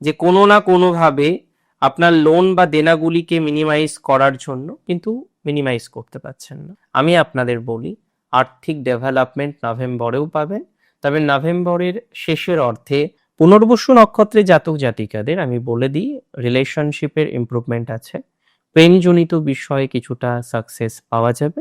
যে কোনো না কোনোভাবে আপনার লোন বা দেনাগুলিকে মিনিমাইজ করার জন্য কিন্তু মিনিমাইজ করতে পারছেন না। আমি আপনাদের বলি, আর্থিক ডেভেলপমেন্ট নভেম্বরেও পাবেন, তবে নভেম্বরের শেষের অর্থে পুনর্বসু নক্ষত্রে জাতক জাতিকাদের আমি বলে দিই রিলেশনশিপের ইমপ্রুভমেন্ট আছে। প্রেমজনিত বিষয়ে কিছুটা সাকসেস পাওয়া যাবে।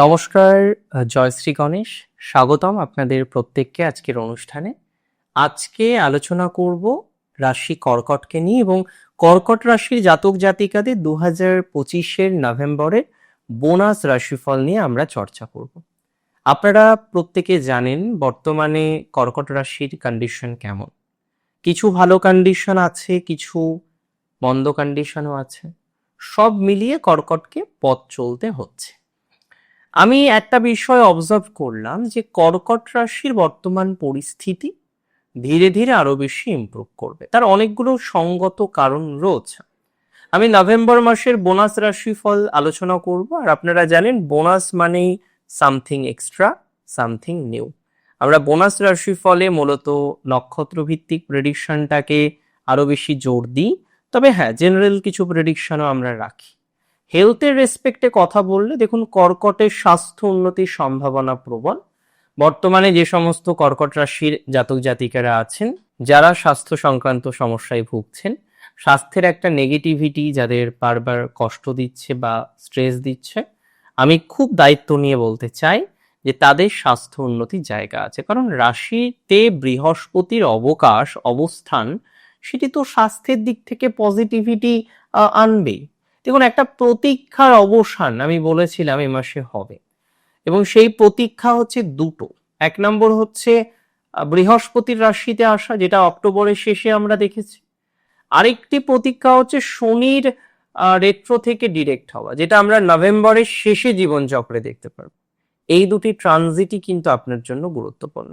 নমস্কার জয়শ্রী গণেশ। স্বাগতম আপনাদের প্রত্যেককে আজকের অনুষ্ঠানে। আজকে আলোচনা করব রাশি কর্কটকে নিয়ে এবং কর্কট রাশির জাতক জাতিকাদের দু হাজার পঁচিশের নভেম্বরের বোনাস রাশিফল নিয়ে আমরা চর্চা করব। আপনারা প্রত্যেকে জানেন বর্তমানে কর্কট রাশির কন্ডিশন কেমন। কিছু ভালো কন্ডিশন আছে, কিছু মন্দ কন্ডিশনও আছে। সব মিলিয়ে কর্কটকে পথ চলতে হচ্ছে। আমি একটা বিষয় অবজার্ভ করলাম যে কর্কট রাশির বর্তমান পরিস্থিতি ধীরে ধীরে আরও বেশি ইমপ্রুভ করবে। তার অনেকগুলো সঙ্গত কারণ রয়েছে। আমি নভেম্বর মাসের বোনাস রাশিফল আলোচনা করব, আর আপনারা জানেন বোনাস মানেই সামথিং এক্সট্রা সামথিং নিউ আমরা বোনাস রাশিফলে মূলত নক্ষত্র ভিত্তিক প্রেডিকশনটাকে আরও বেশি জোর দিই। তবে হ্যাঁ জেনারেল কিছু প্রেডিকশনও আমরা রাখি। হেলথের রেসপেক্টে কথা বললে দেখুন কর্কটের স্বাস্থ্য উন্নতির সম্ভাবনা প্রবল। বর্তমানে যে সমস্ত কর্কট রাশির জাতক জাতিকারা আছেন, যারা স্বাস্থ্য সংক্রান্ত সমস্যায় ভুগছেন, স্বাস্থ্যের একটা নেগেটিভিটি যাদের বারবার কষ্ট দিচ্ছে বা স্ট্রেস দিচ্ছে, আমি খুব দায়িত্ব নিয়ে বলতে চাই যে তাদের স্বাস্থ্য উন্নতির জায়গা আছে। কারণ রাশিতে বৃহস্পতির অবকাশ, অবস্থান, সেটি তো স্বাস্থ্যের দিক থেকে পজিটিভিটি আনবেই। দেখুন, একটা প্রতীক্ষার অবসান আমি বলেছিলাম এই মাসে হবে। এবং সেই প্রতীক্ষা হচ্ছে দুটো। এক নম্বর হচ্ছে বৃহস্পতির রাশিতে আসা, যেটা অক্টোবরের শেষে আমরা দেখেছি। আরেকটি প্রতীক্ষা হচ্ছে শনির রেট্রো থেকে ডিরেক্ট হওয়া, যেটা আমরা নভেম্বরের শেষে জীবনচক্রে দেখতে পারব। এই দুটি ট্রানজিটই কিন্তু আপনার জন্য গুরুত্বপূর্ণ।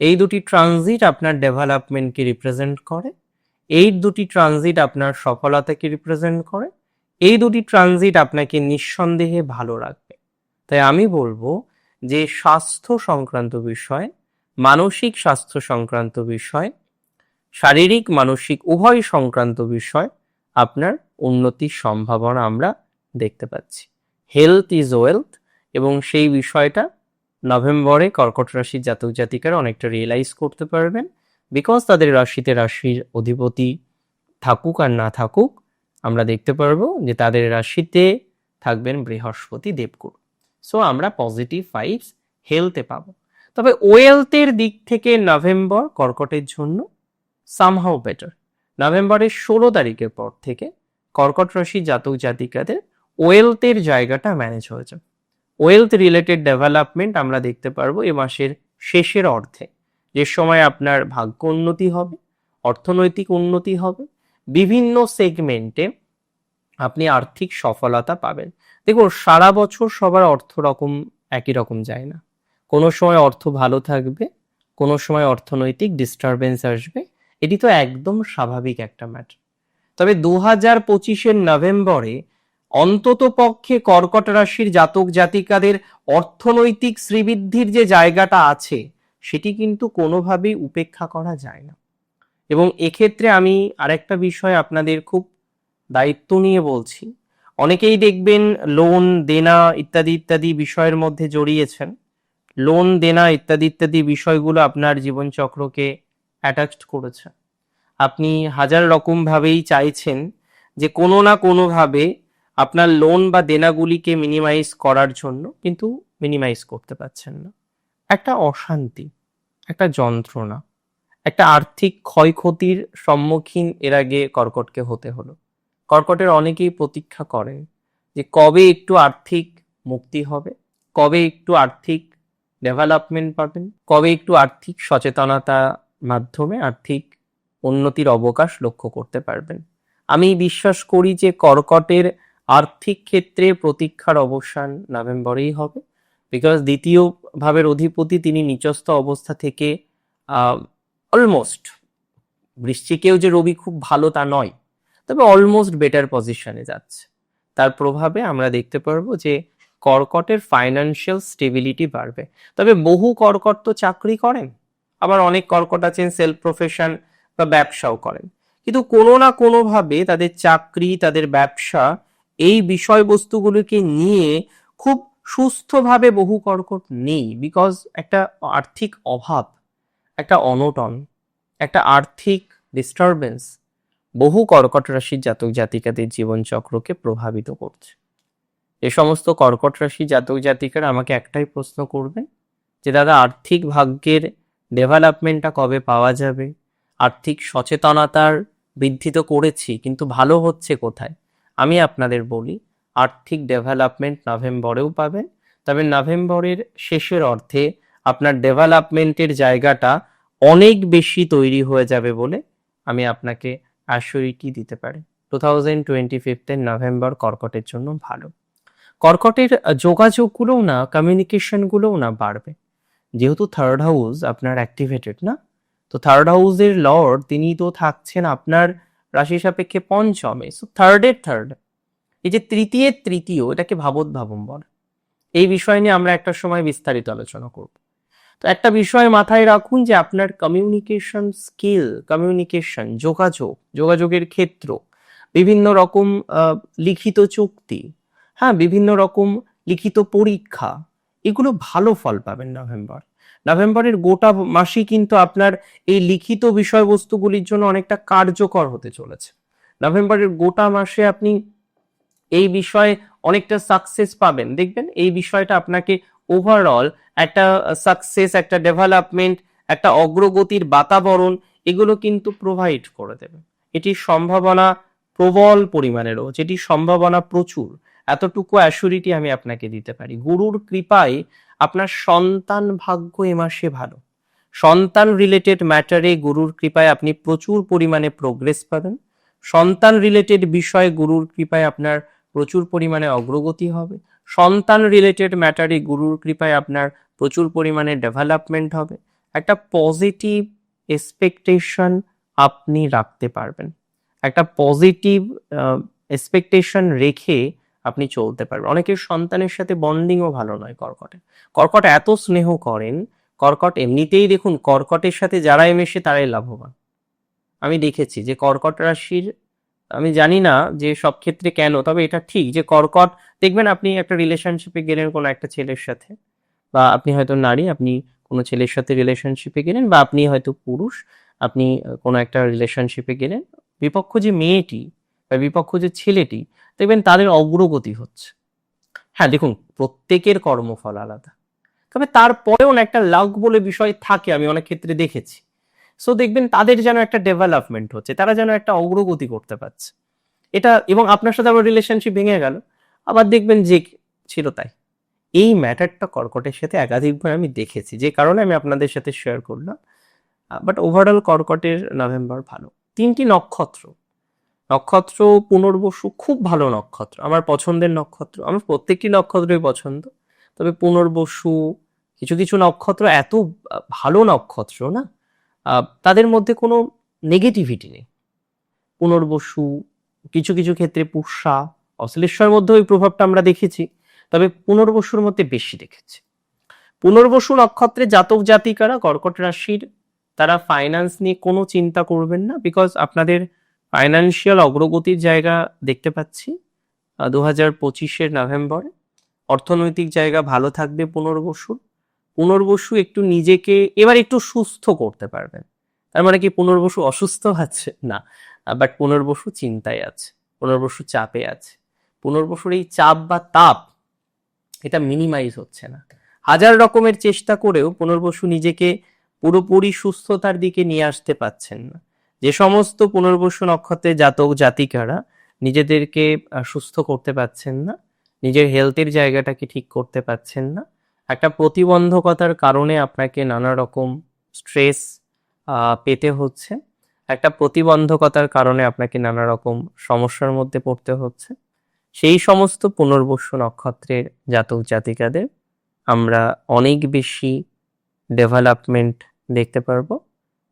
এই দুটি ট্রানজিট আপনার ডেভেলপমেন্টকে রিপ্রেজেন্ট করে, এই দুটি ট্রানজিট আপনার সফলতাকে রিপ্রেজেন্ট করে এই দুটি ট্রানজিট আপনাকে নিঃসন্দেহে ভালো রাখবে। তাই আমি বলব যে স্বাস্থ্য সংক্রান্ত বিষয়, মানসিক স্বাস্থ্য সংক্রান্ত বিষয়, শারীরিক, মানসিক, উভয় সংক্রান্ত বিষয় আপনার উন্নতির সম্ভাবনা আমরা দেখতে পাচ্ছি। হেলথ ইজ ওয়েলথ এবং সেই বিষয়টা নভেম্বরে কর্কট রাশির জাতক জাতিকারা অনেকটা রিয়েলাইজ করতে পারবেন। বিকজ তাদের রাশিতে রাশির অধিপতি থাকুক আর না থাকুক আমরা দেখতে পারব যে তাদের রাশিতে থাকবেন বৃহস্পতি দেবগুরু। সো আমরা পজিটিভ ভাইবস হেলথে পাবো। তবে ওয়েলথের দিক থেকে নভেম্বর কর্কটের জন্য সামহাও বেটার নভেম্বরের ষোলো তারিখের পর থেকে কর্কট রাশি জাতক জাতিকাদের ওয়েলথের জায়গাটা ম্যানেজ হয়ে যাবে ওয়েলথ রিলেটেড ডেভেলপমেন্ট আমরা দেখতে পারব এ মাসের শেষের অর্ধে। যে সময় আপনার ভাগ্য উন্নতি হবে, অর্থনৈতিক উন্নতি হবে বিভিন্ন সেগমেন্টে আপনি আর্থিক সফলতা পাবেন। দেখুন, সারা বছর সবার অর্থ রকম, একই রকম যায় না। কোনো সময় অর্থ ভালো থাকবে, কোনো সময় অর্থনৈতিক ডিস্টারবেন্স আসবে। এটি তো একদম স্বাভাবিক একটা ম্যাটার তবে দু হাজার পঁচিশের নভেম্বরে অন্তত পক্ষে কর্কট রাশির জাতক জাতিকাদের অর্থনৈতিক শ্রীবৃদ্ধির যে জায়গাটা আছে, সেটি কিন্তু কোনোভাবেই উপেক্ষা করা যায় না। এবং এক্ষেত্রে আমি আরেকটা বিষয় আপনাদের খুব দায়িত্ব নিয়ে বলছি। অনেকেই দেখবেন লোন দেনা ইত্যাদি ইত্যাদি বিষয়ের মধ্যে জড়িয়েছেন। লোন দেনা ইত্যাদি ইত্যাদি বিষয়গুলো আপনার জীবনচক্রকে অ্যাটাচড করেছে। আপনি হাজার রকম ভাবেই চাইছেন যে কোনো না কোনোভাবে আপনার লোন বা দেনাগুলিকে মিনিমাইজ করার জন্য, কিন্তু মিনিমাইজ করতে পারছেন না। একটা অশান্তি, একটা যন্ত্রণা। একটা আর্থিক ক্ষয়ক্ষতির সম্মুখীন এর আগে কর্কটকে হতে হলো। কর্কটের অনেকেই প্রতীক্ষা করেন যে কবে একটু আর্থিক মুক্তি হবে, কবে একটু আর্থিক ডেভেলপমেন্ট পাবেন, কবে একটু আর্থিক সচেতনতা মাধ্যমে আর্থিক উন্নতির অবকাশ লক্ষ্য করতে পারবেন। আমি বিশ্বাস করি যে কর্কটের আর্থিক ক্ষেত্রে প্রতীক্ষার অবসান নভেম্বরেই হবে বিকজ দ্বিতীয় ভাবের অধিপতি তিনি নিচস্থ অবস্থা থেকে অলমোস্ট বৃশ্চিকেও যে রবি খুব ভালো তা নয়, তবে অলমোস্ট বেটার পজিশনে যাচ্ছে। তার প্রভাবে আমরা দেখতে পারব যে কর্কটের ফাইন্যান্সিয়াল স্টেবিলিটি বাড়বে। তবে বহু কর্কট তো চাকরি করেন, আবার অনেক কর্কট আছেন সেলফ প্রফেশন বা ব্যবসাও করেন। কিন্তু কোনো না কোনোভাবে তাদের চাকরি, তাদের ব্যবসা এই বিষয়বস্তুগুলোকে নিয়ে খুব সুস্থভাবে বহু কর্কট নেই বিকজ একটা আর্থিক অভাব। একটা অনটন, একটা আর্থিক ডিস্টারবেন্স বহু কর্কট রাশির জাতক জাতিকাদের জীবনচক্রকে প্রভাবিত করছে। এ সমস্ত কর্কট রাশি জাতক জাতিকারা আমাকে একটাই প্রশ্ন করবেন যে, দাদা, আর্থিক ভাগ্যের ডেভেলপমেন্টটা কবে পাওয়া যাবে? আর্থিক সচেতনতার বৃদ্ধি তো করেছি, কিন্তু ভালো হচ্ছে কোথায়? আমি আপনাদের বলি, আর্থিক ডেভেলপমেন্ট নভেম্বরেও পাবেন, তবে নভেম্বরের শেষের অর্থে আপনার ডেভেলপমেন্টের জায়গাটা অনেক বেশি তৈরি হয়ে যাবে বলে আমি আপনাকে অ্যাসিউরিটি দিতে পারি। টু থাউজেন্ড টোয়েন্টি ফিফথের নভেম্বর কর্কটের জন্য ভালো। কর্কটের যোগাযোগগুলোও না কমিউনিকেশনগুলোও না বাড়বে। যেহেতু থার্ড হাউস আপনার অ্যাক্টিভেটেড না, তো থার্ড হাউসের লর্ড তিনি তো থাকছেন আপনার রাশি সাপেক্ষে পঞ্চমে। সো থার্ডের থার্ড এই যে তৃতীয়ের তৃতীয়, এটাকে ভাবত ভাবম্বর এই বিষয় নিয়ে আমরা একটা সময় বিস্তারিত আলোচনা করব। তো একটা বিষয় মাথায় রাখুন যে আপনার কমিউনিকেশন স্কিল কমিউনিকেশন যোগাযোগ, যোগাযোগের ক্ষেত্র, বিভিন্ন রকম লিখিত চুক্তি হ্যাঁ বিভিন্ন রকম লিখিত পরীক্ষা, এগুলো ভালো ফল পাবেন নভেম্বর। নভেম্বরের গোটা মাসই কিন্তু আপনার এই লিখিত বিষয়বস্তুগুলির জন্য অনেকটা কার্যকর হতে চলেছে। নভেম্বরের গোটা মাসে আপনি এই বিষয়ে অনেকটা সাকসেস পাবেন। দেখবেন এই বিষয়টা আপনাকে ওভারঅল একটা সাকসেস একটা ডেভেলপমেন্ট একটা অগ্রগতির বাতাবরণ, এগুলো কিন্তু প্রোভাইড করে দেবে। এটির সম্ভাবনা প্রবল পরিমাণে রয়েছে, এটির সম্ভাবনা প্রচুর। এতটুকু অ্যাসুরিটি আমি আপনাকে দিতে পারি। গুরুর কৃপায় আপনার সন্তান ভাগ্য এ মাসে ভালো। সন্তান রিলেটেড ম্যাটারে গুরুর কৃপায় আপনি প্রচুর পরিমাণে প্রোগ্রেস পাবেন। সন্তান রিলেটেড বিষয়ে গুরুর কৃপায় আপনার প্রচুর পরিমাণে অগ্রগতি হবে। সন্তান রিলেটেড ম্যাটারে গুরুর কৃপায় আপনার প্রচুর পরিমাণে ডেভেলপমেন্ট হবে। একটা পজিটিভ এক্সপেকটেশন আপনি রাখতে পারবেন। একটা পজিটিভ এক্সপেকটেশন রেখে আপনি চলতে পারবেন। অনেকের সন্তানের সাথে বন্ডিংও ভালো নয় কর্কটে। কর্কট এত স্নেহ করেন, কর্কট এমনিতেই দেখুন কর্কটের সাথে যারাই মেশে তারাই লাভবান। আমি দেখেছি যে কর্কট রাশির আমি জানি না যে সব ক্ষেত্রে কেন, তবে এটা ঠিক যে কর্কট, দেখবেন আপনি একটা রিলেশনশিপে গেলেন কোনো একটা ছেলের সাথে, বা আপনি হয়তো নারী, আপনি কোনো ছেলের সাথে রিলেশনশিপে গেলেন, বা আপনি হয়তো পুরুষ, আপনি কোনো একটা রিলেশনশিপে গেলেন, বিপক্ষ যে মেয়েটি বা বিপক্ষ যে ছেলেটি, দেখবেন তাদের অগ্রগতি হচ্ছে। হ্যাঁ দেখুন, প্রত্যেকের কর্মফল আলাদা, তবে তারপরেও একটা লাক বলে বিষয় থাকে, আমি অনেক ক্ষেত্রে দেখেছি। সো দেখবেন তাদের যেন একটা ডেভেলপমেন্ট হচ্ছে, তারা যেন একটা অগ্রগতি করতে পারছে। এটা এবং আপনার সাথে আবার রিলেশনশিপ ভেঙে গেল, আবার দেখবেন যে ছিল তাই। এই ম্যাটারটা কর্কটের সাথে একাধিকবার আমি দেখেছি, যে কারণে আমি আপনাদের সাথে শেয়ার করলাম। বাট ওভারঅল কর্কটের নভেম্বর ভালো। তিনটি নক্ষত্র। নক্ষত্র পুনর্বসু, খুব ভালো নক্ষত্র। আমার পছন্দের নক্ষত্র, আমার প্রত্যেকটি নক্ষত্রই পছন্দ। তবে পুনর্বসু, কিছু কিছু নক্ষত্র এত ভালো নক্ষত্র না তাদের মধ্যে কোনো নেগেটিভিটি নেই। পুনর্বসু, কিছু কিছু ক্ষেত্রে পুষ্যা অশ্লেশ্বর মধ্যে ওই প্রভাবটা আমরা দেখেছি, তবে পুনর্বসুর মধ্যে বেশি দেখেছি। পুনর্বসু নক্ষত্রে জাতক জাতিকারা, কর্কট রাশির, তারা ফাইন্যান্স নিয়ে কোনো চিন্তা করবেন না বিকজ আপনাদের ফাইন্যান্সিয়াল অগ্রগতির জায়গা দেখতে পাচ্ছি দু হাজার পঁচিশের নভেম্বরে। অর্থনৈতিক জায়গা ভালো থাকবে পুনর্বসুর। পুনর্বসু একটু নিজেকে এবার একটু সুস্থ করতে পারবেন। তার মানে কি পুনর্বসু অসুস্থ আছে? না। বাট পুনর্বসু চিন্তায় আছে, পুনর্বসু চাপে আছে। পুনর্বসুর এই চাপ বা তাপ, এটা মিনিমাইজ হচ্ছে না। হাজার রকমের চেষ্টা করেও পুনর্বসু নিজেকে পুরোপুরি সুস্থতার দিকে নিয়ে আসতে পারছেন না। যে সমস্ত পুনর্বসু নক্ষত্রের জাতক জাতিকারা নিজেদেরকে সুস্থ করতে পারছেন না, নিজের হেলথের জায়গাটাকে ঠিক করতে পারছেন না একটা প্রতিবন্ধকতার কারণে আপনাকে নানা রকম স্ট্রেস পেতে হচ্ছে। একটা প্রতিবন্ধকতার কারণে আপনাকে নানা রকম সমস্যার মধ্যে পড়তে হচ্ছে। সেই সমস্ত পুনর্বসু নক্ষত্রের জাতক জাতিকাদের আমরা অনেক বেশি ডেভেলপমেন্ট দেখতে পারব,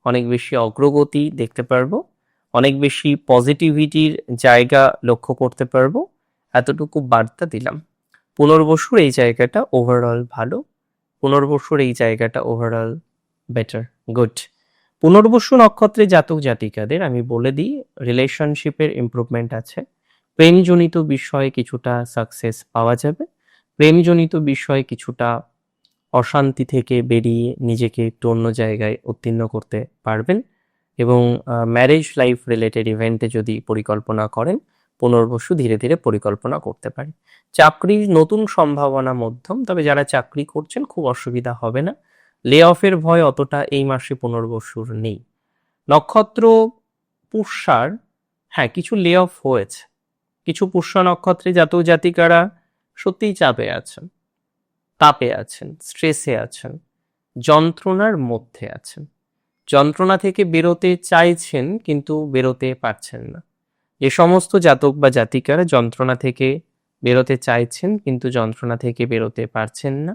অনেক বেশি অগ্রগতি দেখতে পারব, অনেক বেশি পজিটিভিটির জায়গা লক্ষ্য করতে পারব। এতটুকু বার্তা দিলাম। পুনর্বসুর এই জায়গাটা ওভারঅল ভালো, পুনর্বসুর এই জায়গাটা ওভারঅল বেটার গুড পুনর্বসু নক্ষত্রে জাতক জাতিকাদের আমি বলে দিই রিলেশনশিপের ইম্প্রুভমেন্ট আছে। প্রেমজনিত বিষয়ে কিছুটা সাকসেস পাওয়া যাবে। প্রেমজনিত বিষয়ে কিছুটা অশান্তি থেকে বেরিয়ে নিজেকে একটু অন্য জায়গায় উত্তীর্ণ করতে পারবেন এবং ম্যারেজ লাইফ রিলেটেড ইভেন্টে যদি পরিকল্পনা করেন পুনর্বসু ধীরে ধীরে পরিকল্পনা করতে পারে। চাকরির নতুন সম্ভাবনা মধ্যম, তবে যারা চাকরি করছেন খুব অসুবিধা হবে না। লে অফের ভয় অতটা এই মাসে পুনর্বসুর নেই। নক্ষত্র পুষ্যার হ্যাঁ কিছু লে অফ হয়েছে। কিছু পুষ্য নক্ষত্রে জাতক জাতিকারা সত্যিই চাপে আছেন, তাপে আছেন স্ট্রেসে আছেন, যন্ত্রণার মধ্যে আছেন। যন্ত্রণা থেকে বেরোতে চাইছেন, কিন্তু বেরোতে পারছেন না। যে সমস্ত জাতক বা জাতিকারা যন্ত্রণা থেকে বেরোতে চাইছেন, কিন্তু যন্ত্রণা থেকে বেরোতে পারছেন না।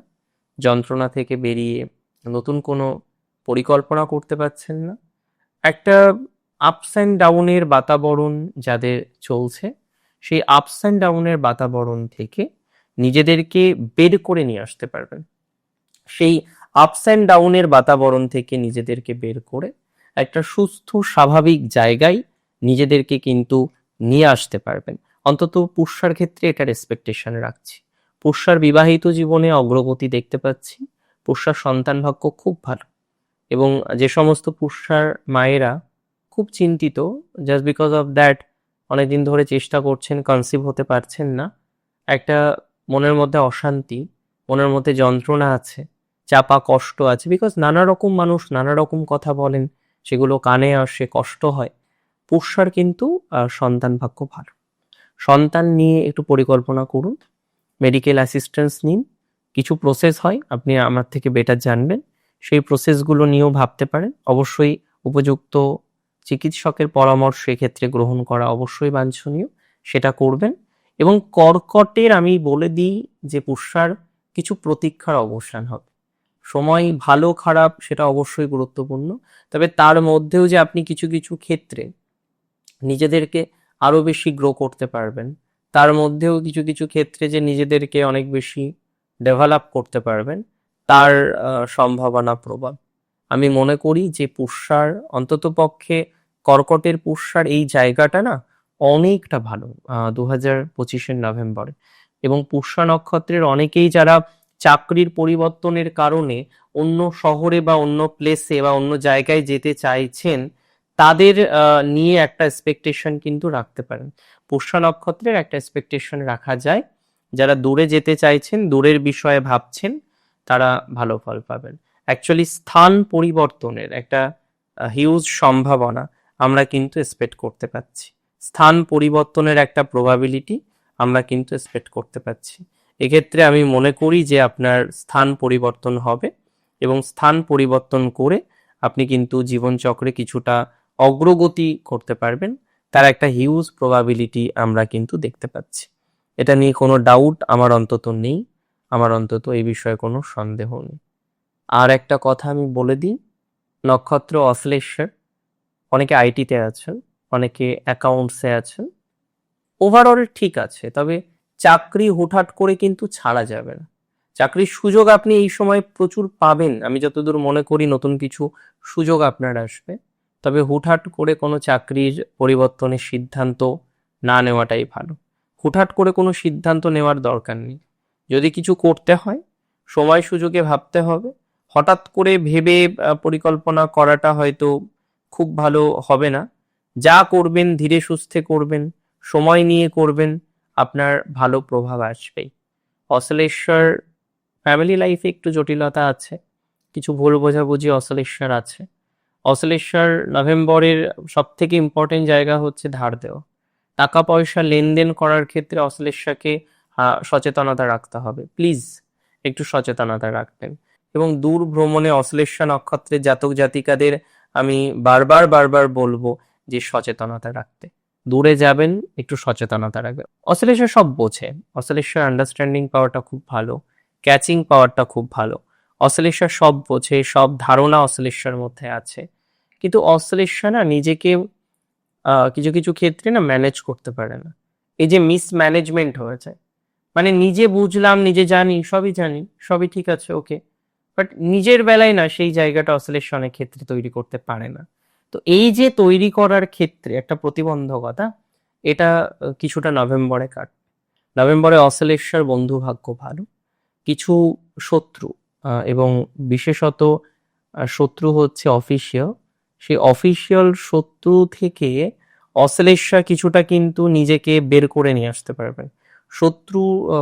যন্ত্রণা থেকে বেরিয়ে নতুন কোনো পরিকল্পনা করতে পারছেন না। একটা আপস অ্যান্ড ডাউনের বাতাবরণ যাদের চলছে, সেই আপস অ্যান্ড ডাউনের বাতাবরণ থেকে নিজেদেরকে বের করে নিয়ে আসতে পারবেন। সেই আপস অ্যান্ড ডাউনের বাতাবরণ থেকে নিজেদেরকে বের করে একটা সুস্থ, স্বাভাবিক জায়গায় নিজেদেরকে কিন্তু নিয়ে আসতে পারবেন। অন্তত পুষ্যার ক্ষেত্রে এটার এক্সপেকটেশন রাখছি। পুষ্যার বিবাহিত জীবনে অগ্রগতি দেখতে পাচ্ছি। পুষ্যার সন্তান ভাগ্য খুব ভালো এবং যে সমস্ত পুষ্যার মায়েরা খুব চিন্তিত জাস্ট বিকজ অফ দ্যাট অনেকদিন ধরে চেষ্টা করছেন কনসিভ হতে পারছেন না। একটা মনের মধ্যে অশান্তি, মনের মধ্যে যন্ত্রণা আছে, চাপা কষ্ট আছে বিকজ নানা রকম মানুষ নানা রকম কথা বলেন, সেগুলো কানে আসে, কষ্ট হয়। পুষ্যার কিন্তু সন্তান ভাগ্য ভালো। সন্তান নিয়ে একটু পরিকল্পনা করুন মেডিকেল অ্যাসিস্ট্যান্স নিন, কিছু প্রসেস হয়, আপনি আমার থেকে বেটার জানবেন, সেই প্রসেসগুলো নিয়েও ভাবতে পারেন। অবশ্যই উপযুক্ত চিকিৎসকের পরামর্শ এক্ষেত্রে গ্রহণ করা অবশ্যই বাঞ্ছনীয়, সেটা করবেন। এবং কর্কটের আমি বলে দিই যে পুষ্যার কিছু প্রতীক্ষার অবসান হবে। সময় ভালো খারাপ সেটা অবশ্যই গুরুত্বপূর্ণ। তবে তার মধ্যেও যে আপনি কিছু কিছু ক্ষেত্রে নিজেদেরকে আরও বেশি গ্রো করতে পারবেন। তার মধ্যেও কিছু কিছু ক্ষেত্রে যে নিজেদেরকে অনেক বেশি ডেভেলপ করতে পারবেন, তার সম্ভাবনা প্রবল। আমি মনে করি যে পুষ্যার, অন্তত পক্ষে কর্কটের পুষ্যার এই জায়গাটা না অনেকটা ভালো দু হাজার পঁচিশের নভেম্বরে। এবং পুষ্যা নক্ষত্রের অনেকেই যারা চাকরির পরিবর্তনের কারণে অন্য শহরে বা অন্য প্লেসে বা অন্য জায়গায় যেতে চাইছেন তাদের নিয়ে একটা এক্সপেকটেশন কিন্তু রাখতে পারেন। পুষ্যা নক্ষত্রের একটা এক্সপেকটেশন রাখা যায়। যারা দূরে যেতে চাইছেন, দূরের বিষয়ে ভাবছেন, তারা ভালো ফল পাবেন। অ্যাকচুয়ালি স্থান পরিবর্তনের একটা হিউজ সম্ভাবনা আমরা কিন্তু এক্সপেক্ট করতে পারছি স্থান পরিবর্তনের একটা প্রবাবিলিটি আমরা কিন্তু এক্সপেক্ট করতে পারছি এক্ষেত্রে আমি মনে করি যে আপনার স্থান পরিবর্তন হবে এবং স্থান পরিবর্তন করে আপনি কিন্তু জীবনচক্রে কিছুটা অগ্রগতি করতে পারবেন, তার একটা হিউজ প্রবাবিলিটি আমরা কিন্তু দেখতে পাচ্ছি। এটা নিয়ে কোনো ডাউট আমার অন্তত নেই, আমার অন্তত এই বিষয়ে কোনো সন্দেহ নেই। আর একটা কথা আমি বলে দিই, নক্ষত্র অশ্লেশ্বর অনেকে আইটিতে আছেন, অনেকে অ্যাকাউন্টসে আছেন ওভারঅল ঠিক আছে, তবে চাকরি হুটহাট করে কিন্তু ছাড়া যাবে না। চাকরির সুযোগ আপনি এই সময় প্রচুর পাবেন, আমি যতদূর মনে করি নতুন কিছু সুযোগ আপনার আসবে। তবে হুটহাট করে কোনো চাকরির পরিবর্তনের সিদ্ধান্ত না নেওয়াটাই ভালো। হুটহাট করে কোনো সিদ্ধান্ত নেওয়ার দরকার নেই। যদি কিছু করতে হয়, সময় সুযোগে ভাবতে হবে। হঠাৎ করে ভেবে পরিকল্পনা করাটা হয়তো খুব ভালো হবে না। যা করবেন, ধীরে সুস্থে করবেন, সময় নিয়ে করবেন, আপনার ভালো প্রভাব আসবেই। অসলেশ্বর ফ্যামিলি লাইফে একটু জটিলতা আছে। কিছু ভুল বোঝাবুঝি অসলেশ্বর আছে। অসলেশ্বর নভেম্বরের সব থেকে ইম্পর্টেন্ট জায়গা হচ্ছে ধার দেওয়া। টাকা পয়সা লেনদেন করার ক্ষেত্রে অশ্লেষাকে সচেতনতা রাখতে হবে। প্লিজ একটু সচেতনতা রাখবেন। এবং দূর ভ্রমণে অশ্লেষা নক্ষত্রের জাতক জাতিকাদের আমি বারবার বারবার বলব যে সচেতনতা রাখতে। দূরে যাবেন, একটু সচেতনতা রাখবেন। অসলেশ্বর সব বোঝে। অসলেশ্বর আন্ডারস্ট্যান্ডিং পাওয়ারটা খুব ভালো। ক্যাচিং পাওয়ারটা খুব ভালো। অসলেশ্বর সব বোঝে, সব ধারণা অসলেশ্বর মধ্যে আছে। কিন্তু অসলেশ্বর না নিজেকে কিছু কিছু ক্ষেত্রে না ম্যানেজ করতে পারে না। এই যে মিসম্যানেজমেন্ট হয়েছে মানে নিজে বুঝলাম, নিজে জানি, সবই জানি, সবই ঠিক আছে ওকে বাট নিজের বেলায় না সেই জায়গাটা অনেক ক্ষেত্রে তৈরি করতে পারে না। তো এই যে তৈরি করার ক্ষেত্রে একটা প্রতিবন্ধকতা, এটা কিছুটা নভেম্বরে কাট নভেম্বরে অসলেশ্বর বন্ধু ভাগ্য ভালো, কিছু শত্রু এবং বিশেষত শত্রু হচ্ছে অফিসিয়াল সেই অফিসিয়াল শত্রু থেকে অশ্লেষা কিছুটা কিন্তু নিজেকে বের করে নিয়ে আসতে পারবেন। শত্রু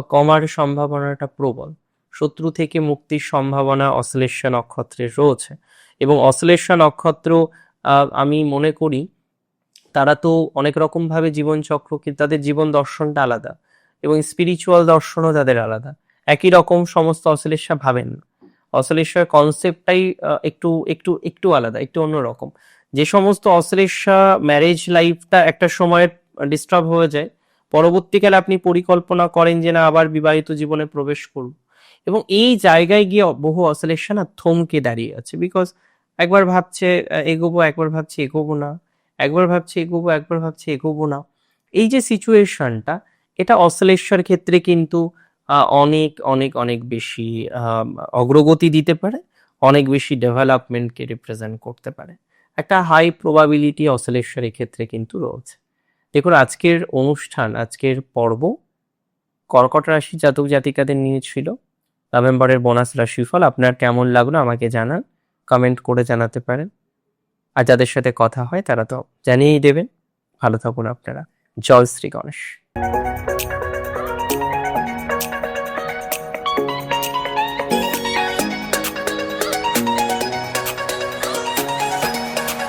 কমার সম্ভাবনাটা প্রবল। শত্রু থেকে মুক্তির সম্ভাবনা অশ্লেষা নক্ষত্রে রয়েছে। এবং অশ্লেষা নক্ষত্র আমি মনে করি তারা তো অনেক রকম ভাবে জীবনচক্র কিন্তু তাদের জীবন দর্শনটা আলাদা এবং স্পিরিচুয়াল দর্শনও তাদের আলাদা। একই রকম সমস্ত অশ্লেষা ভাবেন না। অশ্লেষার কনসেপ্টটাই একটু একটু একটু আলাদা, একটু অন্যরকম। যে সমস্ত অশ্লেষা ম্যারেজ লাইফটা একটা সময় ডিস্টার্ব হয়ে যায়, পরবর্তীকালে আপনি পরিকল্পনা করেন যে না, আবার বিবাহিত জীবনে প্রবেশ করব। এবং এই জায়গায় গিয়ে বহু অশ্লেষা না থমকে দাঁড়িয়ে আছে। বিকজ একবার ভাবছে এগোবো, একবার ভাবছে এগোবো না। একবার ভাবছে এগোবো, একবার ভাবছে এগোবো না। এই যে সিচুয়েশনটা এটা অশ্লেষার ক্ষেত্রে কিন্তু অনেক অনেক অনেক বেশি অগ্রগতি দিতে পারে, অনেক বেশি ডেভেলপমেন্টকে রিপ্রেজেন্ট করতে পারে। একটা হাই প্রবাবিলিটি অশ্লেষারের ক্ষেত্রে কিন্তু রয়েছে। দেখুন, আজকের অনুষ্ঠান, আজকের পর্ব কর্কট রাশি জাতক জাতিকাদের নিয়ে ছিল। নভেম্বরের বোনাস রাশিফল, আপনার কেমন লাগল আমাকে জানান কমেন্ট করে জানাতে পারেন। আর যাদের সাথে কথা হয়, তারা তো জানিয়েই দেবেন। ভালো থাকুন আপনারা। জয় শ্রী গণেশ।